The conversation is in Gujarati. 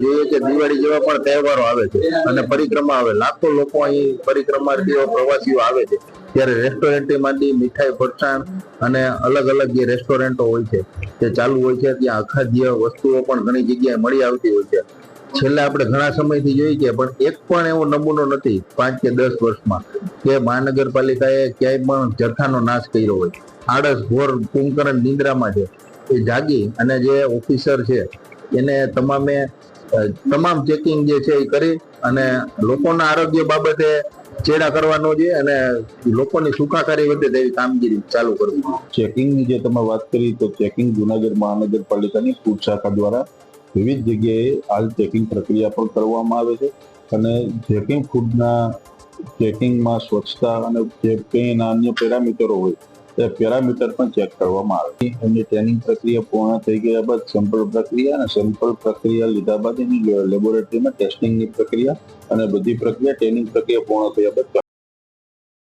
જોઈએ કે દિવાળી જેવા પણ તહેવારો આવે છે અને પરિક્રમા આવે. લાખો લોકો અહીં પરિક્રમાર્થીઓ પ્રવાસીઓ આવે છે. ત્યારે રેસ્ટોરન્ટમાંથી મીઠાઈ, ફરસાણ અને અલગ અલગ જે રેસ્ટોરન્ટો હોય છે, તે ચાલુ હોય છે. ત્યાં અખાદ્ય વસ્તુઓ પણ ઘણી જગ્યાએ મળી આવતી હોય છે. છેલ્લે આપણે ઘણા સમયથી જોઈએ છે પણ એક પણ એવો નમૂનો નથી પાંચ કે દસ વર્ષમાં, કે મહાનગરપાલિકાએ ક્યાંય પણ જથ્થાનો નાશ કર્યો હોય. આળસ ઘોર કુંભકરણ નિંદ્રામાં છે. એ જાગી અને જે ઓફિસર છે, એને તમામે તમામ ચેકિંગ જે છે એ કરી અને લોકોના આરોગ્ય બાબતે ચેડા કરવાનો છે અને લોકોની સુખાકારી વધે તેવી કામગીરી ચાલુ કરવી. ચેકિંગની જે તમે વાત કરી તો ચેકિંગ જુનાગઢ મહાનગરપાલિકાની ફૂડ શાખા દ્વારા વિવિધ જગ્યાએ હાલ ચેકિંગ પ્રક્રિયા પણ કરવામાં આવે છે અને ચેકિંગ ફૂડના ચેકિંગમાં સ્વચ્છતા અને જે પેન અન્ય પેરામીટરો હોય તે પેરામીટર પણ ચેક કરવામાં આવે એમની ટ્રેનિંગ પ્રક્રિયા પૂર્ણ થઈ ગયા બાદ સેમ્પલ પ્રક્રિયા અને સેમ્પલ પ્રક્રિયા લીધા બાદ એની લેબોરેટરીમાં ટેસ્ટિંગની પ્રક્રિયા અને બધી પ્રક્રિયા ટ્રેનિંગ પ્રક્રિયા પૂર્ણ થયા બાદ